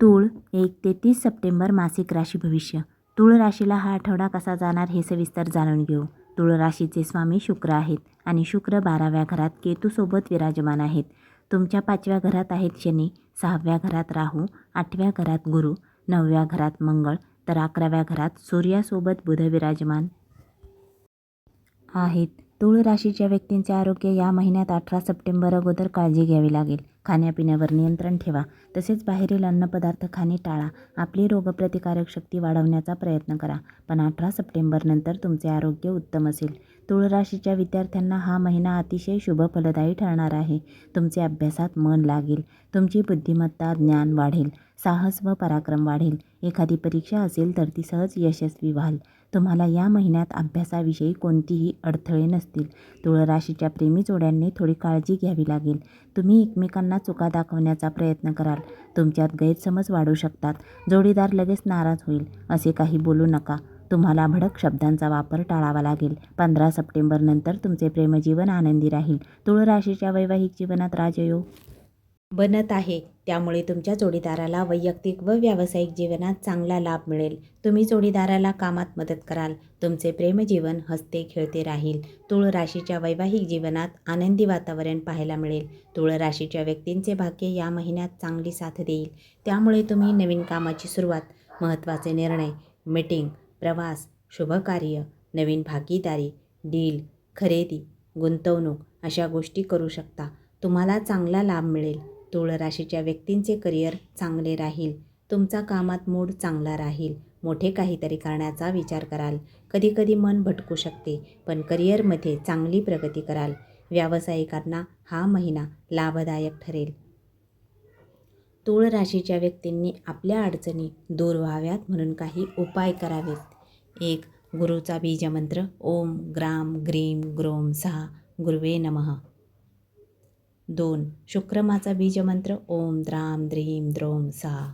तूळ एक ते तीस सप्टेंबर मासिक राशी भविष्य. तूळ राशीला हा आठवडा कसा जाणार हे सविस्तर जाणून घेऊ. तूळ राशीचे स्वामी शुक्र आहेत आणि शुक्र बाराव्या घरात केतूसोबत विराजमान आहेत. तुमच्या पाचव्या घरात आहेत शनी सहाव्या घरात राहू आठव्या घरात गुरु नवव्या घरात मंगळ तर अकराव्या घरात सूर्यासोबत बुध विराजमान आहेत. तुळ राशीच्या व्यक्तींचे आरोग्य या महिन्यात अठरा सप्टेंबर अगोदर काळजी घ्यावी लागेल. खाण्यापिण्यावर नियंत्रण ठेवा. तसेच बाहेरील अन्नपदार्थ खाणे टाळा. आपली रोगप्रतिकारक शक्ती वाढवण्याचा प्रयत्न करा. पण अठरा सप्टेंबरनंतर तुमचे आरोग्य उत्तम असेल. तुळ राशीच्या विद्यार्थ्यांना हा महिना अतिशय शुभ फलदायी ठरणार आहे. तुमचे अभ्यासात मन लागेल. तुमची बुद्धिमत्ता ज्ञान वाढेल. साहस व पराक्रम वाढेल. एखादी परीक्षा असेल तर ती सहज यशस्वी व्हाल. तुम्हाला या महिन्यात अभ्यासाविषयी कोणतीही अडथळे नसतील. तुळराशीच्या प्रेमी जोड्यांनी थोडी काळजी घ्यावी लागेल. तुम्ही एकमेकांना चुका दाखवण्याचा प्रयत्न कराल. तुमच्यात गैरसमज वाढू शकतात. जोडीदार लगेच नाराज होईल. असे काही बोलू नका. तुम्हाला भडक शब्दांचा वापर टाळावा लागेल. पंधरा सप्टेंबरनंतर तुमचे प्रेमजीवन आनंदी राहील. तुळराशीच्या वैवाहिक जीवनात राजयोग. बनत आहे. त्यामुळे तुमच्या जोडीदाराला वैयक्तिक व व्यावसायिक जीवनात चांगला लाभ मिळेल. तुम्ही जोडीदाराला कामात मदत कराल. तुमचे प्रेमजीवन हसते खेळते राहील. तुळ राशीच्या वैवाहिक जीवनात आनंदी वातावरण पाहायला मिळेल. तुळ राशीच्या व्यक्तींचे भाग्य या महिन्यात चांगली साथ देईल. त्यामुळे तुम्ही नवीन कामाची सुरुवात महत्त्वाचे निर्णय मीटिंग प्रवास शुभकार्य नवीन भागीदारी डील खरेदी गुंतवणूक अशा गोष्टी करू शकता. तुम्हाला चांगला लाभ मिळेल. तुळ राशीच्या व्यक्तींचे करिअर चांगले राहील. तुमचा कामात मूड चांगला राहील. मोठे काहीतरी करण्याचा विचार कराल. कधीकधी मन भटकू शकते पण करिअरमध्ये चांगली प्रगती कराल. व्यावसायिकांना हा महिना लाभदायक ठरेल. तुळ राशीच्या व्यक्तींनी आपल्या अडचणी दूर व्हाव्यात म्हणून काही उपाय करावेत. एक गुरुचा बीजमंत्र. ओम ग्राम ग्रीम ग्रोम सहा. गुरुवे नमः. दोन शुक्रमाचा बीजमंत्र ओम द्राम द्रीम द्रोम सहा